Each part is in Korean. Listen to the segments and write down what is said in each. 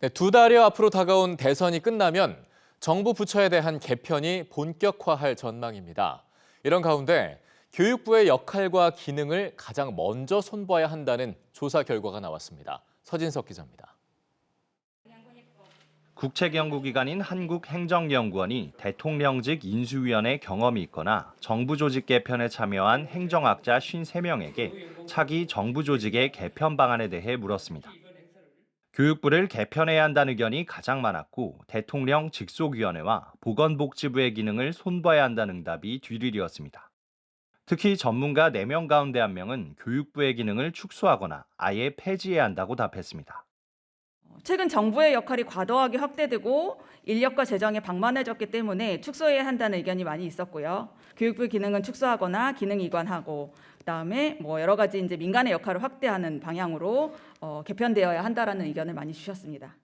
네, 두 달여 앞으로 다가온 대선이 끝나면 정부 부처에 대한 개편이 본격화할 전망입니다. 이런 가운데 교육부의 역할과 기능을 가장 먼저 손봐야 한다는 조사 결과가 나왔습니다. 서진석 기자입니다. 국책연구기관인 한국행정연구원이 대통령직 인수위원회 경험이 있거나 정부 조직 개편에 참여한 행정학자 53명에게 차기 정부 조직의 개편 방안에 대해 물었습니다. 교육부를 개편해야 한다는 의견이 가장 많았고 대통령 직속위원회와 보건복지부의 기능을 손봐야 한다는 응답이 뒤를 이었습니다. 특히 전문가 4명 가운데 1명은 교육부의 기능을 축소하거나 아예 폐지해야 한다고 답했습니다. 최근 정부의 역할이 과도하게 확대되고 인력과 재정이 방만해졌기 때문에 축소해야 한다는 의견이 많이 있었고요. 교육부 기능은 축소하거나 기능 이관하고 그다음에 뭐 여러 가지 이제 민간의 역할을 확대하는 방향으로 어, 개편되어야 한다라는 의견을 많이 주셨습니다.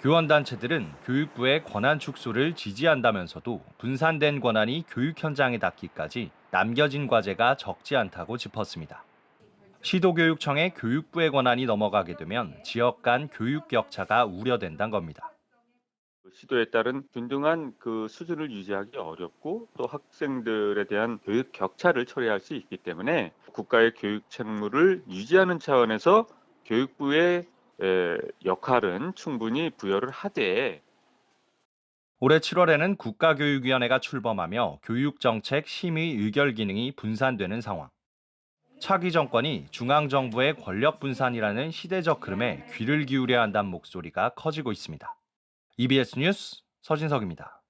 교원단체들은 교육부의 권한 축소를 지지한다면서도 분산된 권한이 교육 현장에 닿기까지 남겨진 과제가 적지 않다고 짚었습니다. 시도교육청의 교육부의 권한이 넘어가게 되면 지역 간 교육 격차가 우려된다는 겁니다. 시도에 따른 균등한 그 수준을 유지하기 어렵고 또 학생들에 대한 교육 격차를 초래할 수 있기 때문에 국가의 교육 책무를 유지하는 차원에서 교육부의 에, 역할은 충분히 부여를 하되 올해 7월에는 국가교육위원회가 출범하며 교육정책 심의 의결 기능이 분산되는 상황. 차기 정권이 중앙정부의 권력 분산이라는 시대적 흐름에 귀를 기울여야 한다는 목소리가 커지고 있습니다. EBS 뉴스 서진석입니다.